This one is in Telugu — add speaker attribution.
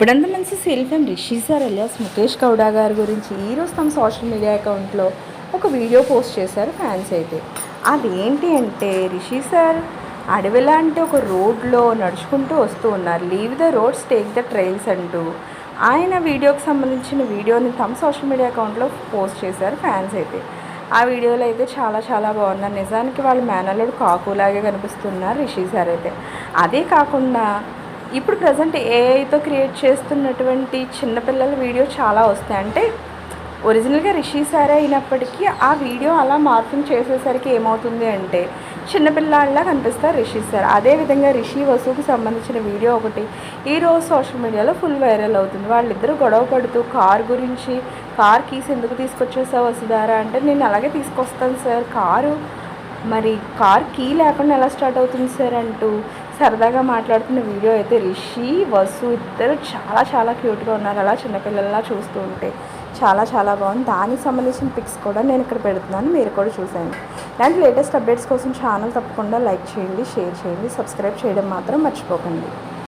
Speaker 1: ఇప్పుడంతా మంచి self Rishi sir alias Mukesh Gowda గారి గురించి ఈరోజు తమ సోషల్ మీడియా అకౌంట్లో ఒక వీడియో పోస్ట్ చేశారు ఫ్యాన్స్ అయితే. అదేంటి అంటే రిషి సార్ అడవిలా అంటే ఒక రోడ్లో నడుచుకుంటూ వస్తూ ఉన్నారు. Leave the roads take the trains అంటూ. ఆయన వీడియోకి సంబంధించిన వీడియోని తమ సోషల్ మీడియా అకౌంట్లో పోస్ట్ చేశారు ఫ్యాన్స్ అయితే. ఆ వీడియోలో అయితే చాలా చాలా బాగున్నారు. నిజానికి వాళ్ళ మేనల్లుడు కాకులాగే కనిపిస్తున్నారు రిషి సార్ అయితే. అదే కాకుండా ఇప్పుడు ప్రజెంట్ ఏఐతో క్రియేట్ చేస్తున్నటువంటి చిన్నపిల్లల వీడియో చాలా వస్తాయి. అంటే ఒరిజినల్గా రిషి సారే అయినప్పటికీ ఆ వీడియో అలా మార్పింగ్ చేసేసరికి ఏమవుతుంది అంటే చిన్నపిల్లాడిలా కనిపిస్తారు రిషి సార్. అదేవిధంగా రిషి వసుకు సంబంధించిన వీడియో ఒకటి ఈరోజు సోషల్ మీడియాలో ఫుల్ వైరల్ అవుతుంది. వాళ్ళిద్దరూ గొడవ పడుతూ కార్ గురించి కార్ కీస్ ఎందుకు తీసుకొచ్చేసావు వసుధారా అంటే నేను అలాగే తీసుకొస్తాను సార్. కారు మరి కార్ కీ లేకుండా ఎలా స్టార్ట్ అవుతుంది సార్? అంటూ సరదాగా మాట్లాడుతున్న వీడియో అయితే రిషి వసు ఇద్దరు చాలా చాలా క్యూట్గా ఉన్నారు. అలా చిన్నపిల్లల్లా చూస్తూ ఉంటే చాలా చాలా బాగుంది. దానికి సంబంధించిన పిక్స్ కూడా నేను ఇక్కడ పెడుతున్నాను. మీరు కూడా చూసేయండి. ఇలాంటి లేటెస్ట్ అప్డేట్స్ కోసం ఛానల్ తప్పకుండా లైక్ చేయండి షేర్ చేయండి సబ్స్క్రైబ్ చేయడం మాత్రం మర్చిపోకండి.